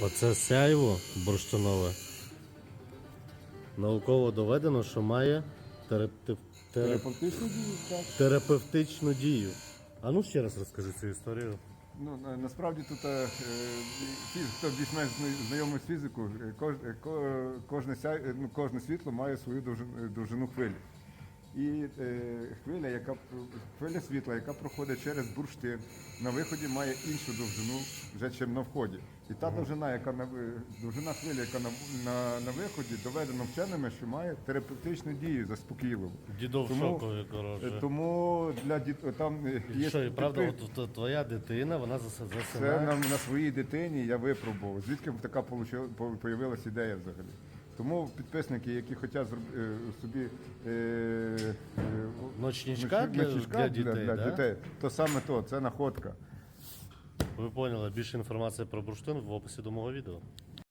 Оце сяйво бурштинове. Науково доведено, що має терапев- терап- Терапевтичну дію, так. терапевтичну дію. А ну ще раз розкажи цю історію. Ну, на- насправді тут, е, ті, хто більш-менш зна- знайомий з фізикою, е, кож, е, ко- кожне, ся, е, ну, кожне світло має свою довжину, довжину хвилі. І е, хвиля, яка хвиля світла, яка проходить через бурштин, на виході має іншу довжину вже, чим на вході. І та довжина, яка на довжина хвилі, яка на, на, на виході, доведено вченими, що має терапевтичну дію заспокійливу. Дідов Тому- шокові, Е, коротше. Тому для діт... там е, є що, і правда, підпи- от, от твоя дитина, вона зас- Це на, на своїй дитині я випробував. Звідки така получила- по- появилась ідея взагалі? Тому підписники, які хочуть е, собі е, Ночнічка Ночничка для- для дітей, для да? дітей, то саме то, це находка. Ви поняли, більше інформації про бурштин в описі до мого відео.